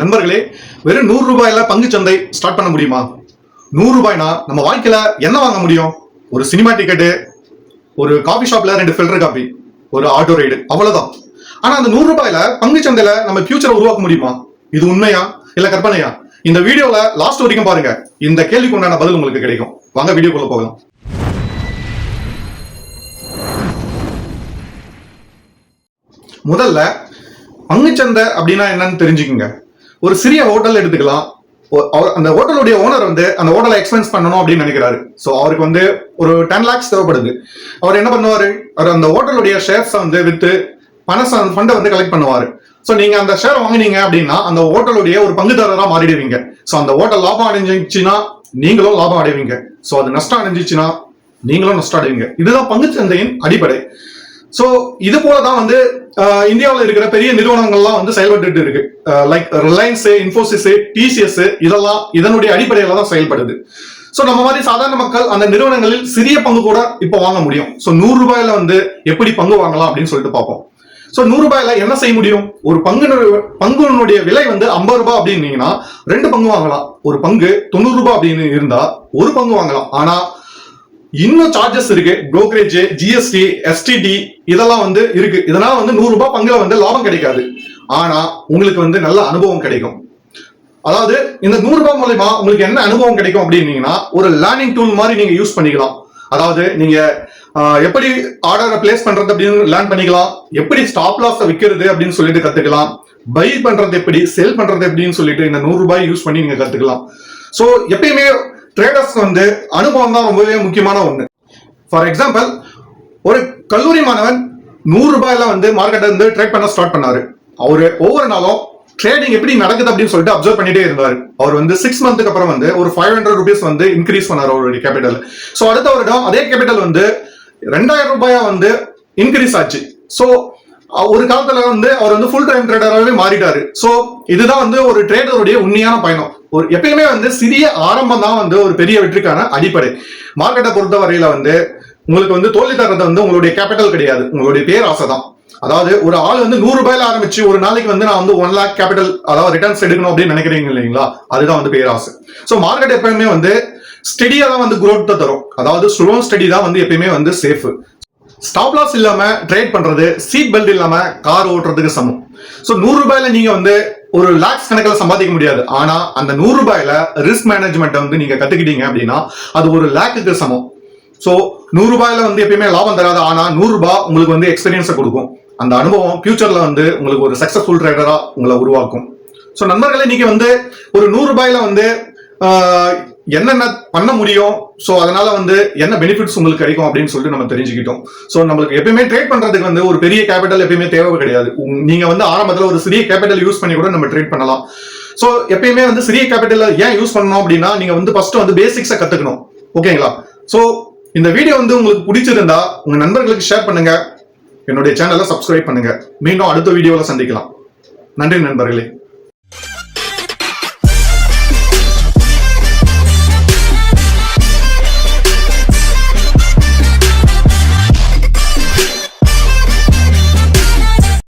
நண்பர்களே வெறும் நூறு ரூபாயில பங்கு சந்தை ஸ்டார்ட் பண்ண முடியுமா? நூறு ரூபாய்னா நம்ம வாழ்க்கையில என்ன வாங்க முடியும்? ஒரு சினிமா டிக்கெட்டு ஒரு காபி ஷாப்ல ரெண்டு ஃபில்டர் காபி ஒரு ஆட்டோ ரைடு அவ்வளவுதான். ஆனா அந்த நூறு ரூபாயில பங்கு சந்தையில நம்ம ஃபியூச்சரை உருவாக்க முடியுமா? இது உண்மையா? இல்ல கற்பனையா? இந்த வீடியோல லாஸ்ட் வரைக்கும் பாருங்க. இந்த கேள்விக்கு உண்டான பதில் உங்களுக்கு கிடைக்கும். வாங்க வீடியோக்குள்ள போகலாம். முதல்ல பங்குச்சந்தை அப்படின்னா என்னன்னு தெரிஞ்சுக்குங்க. ஒரு சிறிய ஹோட்டல் எடுத்துக்கலாம். அவர் அந்த ஹோட்டலுடைய ஓனர் வந்து அந்த ஹோட்டலை எக்ஸ்பென்ஸ் பண்ணணும் அப்படின்னு நினைக்கிறாரு. ஸோ அவருக்கு வந்து ஒரு டென் லேக்ஸ் தேவைப்படுது. அவர் என்ன பண்ணுவாரு? அவர் அந்த ஹோட்டலுடைய ஷேர்ஸை வந்து வித்து பணம் ஃபண்டை வந்து கலெக்ட் பண்ணுவாரு. ஸோ நீங்க அந்த ஷேர் வாங்குனீங்க அப்படின்னா அந்த ஹோட்டலுடைய ஒரு பங்குதாரராக மாறிடுவீங்க. ஸோ அந்த ஹோட்டல் லாபம் அடைஞ்சிச்சுன்னா நீங்களும் லாபம் அடைவீங்க. ஸோ அது நஷ்டம் அடைஞ்சிச்சுன்னா நீங்களும் நஷ்டம் அடைவீங்க. இதுதான் பங்கு சந்தையின் அடிப்படை. ஸோ இது போல தான் வந்து இந்தியாவில் இருக்கிற பெரிய நிறுவனங்கள்லாம் வந்து செயல்பட்டு இருக்கு. லைக் ரிலையன்ஸ் இன்ஃபோசிஸ் டிசிஎஸ் இதெல்லாம் இதனுடைய அடிப்படையில தான் செயல்படுது. ஸோ நம்ம மாதிரி சாதாரண மக்கள் அந்த நிறுவனங்களில் சிறிய பங்கு கூட இப்போ வாங்க முடியும். ஸோ நூறு ரூபாயில வந்து எப்படி பங்கு வாங்கலாம் அப்படின்னு சொல்லிட்டு பார்ப்போம். ஸோ நூறு ரூபாயில என்ன செய்ய முடியும்? ஒரு பங்கு பங்குனுடைய விலை வந்து ஐம்பது ரூபாய் அப்படின்னீங்கன்னா ரெண்டு பங்கு வாங்கலாம். ஒரு பங்கு தொண்ணூறு ரூபாய் அப்படின்னு இருந்தா ஒரு பங்கு வாங்கலாம். ஆனா இன்னும் சார்ஜஸ் இருக்கு. brokerage ஜிஎஸ்டி எஸ்டிடி இதெல்லாம் வந்து இருக்கு. இதனால வந்து நூறு ரூபாய் பங்குல வந்து லாபம் கிடைக்காது. ஆனா உங்களுக்கு வந்து நல்ல அனுபவம் கிடைக்கும். அதாவது இந்த நூறு ரூபாய் மூலயமா உங்களுக்கு என்ன அனுபவம் கிடைக்கும் அப்படின்னீங்கன்னா ஒரு லேர்னிங் டூல் மாதிரி நீங்க யூஸ் பண்ணிக்கலாம். அதாவது நீங்க எப்படி ஆர்டரை பிளேஸ் பண்றது அப்படின்னு லேர்ன் பண்ணிக்கலாம். எப்படி ஸ்டாப் லாஸ் விற்கிறது அப்படின்னு சொல்லிட்டு கத்துக்கலாம். பை பண்றது எப்படி செல் பண்றது எப்படின்னு சொல்லிட்டு இந்த நூறு ரூபாய் யூஸ் பண்ணி நீங்க கத்துக்கலாம். ஸோ எப்பயுமே ட்ரேடர்ஸ் வந்து அனுபவம் தான் ரொம்பவே முக்கியமான ஒன்று ஃபார் எக்ஸாம்பிள் ஒரு கல்லூரி மாணவன் நூறு ரூபாயில வந்து மார்க்கெட்டை வந்து ட்ரேட் பண்ண ஸ்டார்ட் பண்ணாரு. அவரு ஒவ்வொரு நாளும் ட்ரேடிங் எப்படி நடக்குது அப்படின்னு சொல்லிட்டு அப்சர்வ் பண்ணிட்டே இருந்தார். அவர் வந்து சிக்ஸ் மந்த்துக்கு அப்புறம் வந்து ஒரு ஃபைவ் ஹண்ட்ரட் ருபீஸ் வந்து இன்க்ரீஸ் பண்ணார் அவருடைய கேபிட்டல் ஸோ அடுத்த வருடம் அதே கேபிட்டல் வந்து ரெண்டாயிரம் ரூபாயா வந்து இன்க்ரீஸ் ஆச்சு. ஸோ ஒரு காலத்துல வந்து அவர் வந்து ஃபுல் டைம் ட்ரேடராகவே மாறிட்டாரு. ஸோ இதுதான் வந்து ஒரு ட்ரேடருடைய உண்மையான பயணம். ஒரு எப்பயுமே வந்து சிறிய ஆரம்பம் தான் வந்து ஒரு பெரிய வெற்றிக்கான அடிப்படை. மார்க்கெட்டை பொறுத்த வரையில வந்து உங்களுக்கு வந்து தோல்வி தர்றது வந்து உங்களுடைய கேபிட்டல் கிடையாது. உங்களுடைய பேராசை தான் அதாவது ஒரு ஆள் வந்து நூறு ரூபாயில ஆரம்பிச்சு ஒரு நாளைக்கு வந்து நான் வந்து ஒன் லேக் கேபிட்டல் அதாவது ரிட்டர்ன்ஸ் எடுக்கணும் அப்படின்னு நினைக்கிறீங்க இல்லைங்களா? அதுதான் வந்து பேராசை. ஸோ மார்க்கெட் எப்பயுமே வந்து ஸ்டெடியா தான் வந்து growth தரும். அதாவது ஸ்லோ ஸ்டடி தான் வந்து எப்பயுமே வந்து சேஃப் ஸ்டாப் லாஸ் இல்லாம ட்ரேட் பண்றது சீட் பெல்ட் இல்லாம கார் ஓட்டுறதுக்கு சமம். ஸோ நூறு ரூபாயில நீங்க வந்து ஒரு லேக்ஸ் கணக்கில் சம்பாதிக்க முடியாது. ஆனா அந்த நூறு ரூபாயில ரிஸ்க் மேனேஜ்மெண்ட் வந்து நீங்க கத்துக்கிட்டீங்க அப்படின்னா அது ஒரு லேக்குக்கு சமம். ஸோ நூறு ரூபாயில வந்து எப்பயுமே லாபம் தராது. ஆனா நூறு ரூபாய் உங்களுக்கு வந்து எக்ஸ்பீரியன்ஸை கொடுக்கும். அந்த அனுபவம் ஃபியூச்சர்ல வந்து உங்களுக்கு ஒரு சக்சஸ்ஃபுல் ட்ரேடரா உங்களை உருவாக்கும். ஸோ நண்பர்களே நீங்க வந்து ஒரு நூறு ரூபாயில வந்து என்னென்ன பண்ண முடியும்? ஸோ அதனால வந்து என்ன பெனிஃபிட்ஸ் உங்களுக்கு கிடைக்கும் அப்படின்னு சொல்லிட்டு நம்ம தெரிஞ்சுக்கிட்டோம். ஸோ நம்மளுக்கு எப்பயுமே ட்ரேட் பண்றதுக்கு வந்து ஒரு பெரிய கேபிட்டல் எப்பயுமே தேவை கிடையாது. உங்க- நீங்க வந்து ஆரம்பத்தில் ஒரு சிறிய கேபிட்டல் யூஸ் பண்ணி கூட நம்ம ட்ரேட் பண்ணலாம். ஸோ எப்பயுமே வந்து சிறிய கேபிட்டல் ஏன் யூஸ் பண்ணணும் அப்படின்னா நீங்க வந்து ஃபர்ஸ்ட் வந்து பேசிக்ஸை கத்துக்கணும். ஓகேங்களா ஸோ இந்த வீடியோ வந்து உங்களுக்கு பிடிச்சிருந்தா உங்க நண்பர்களுக்கு ஷேர் பண்ணுங்க. என்னுடைய சேனலை சப்ஸ்கிரைப் பண்ணுங்க. மீண்டும் அடுத்த வீடியோவில் சந்திக்கலாம். நன்றி நண்பர்களே.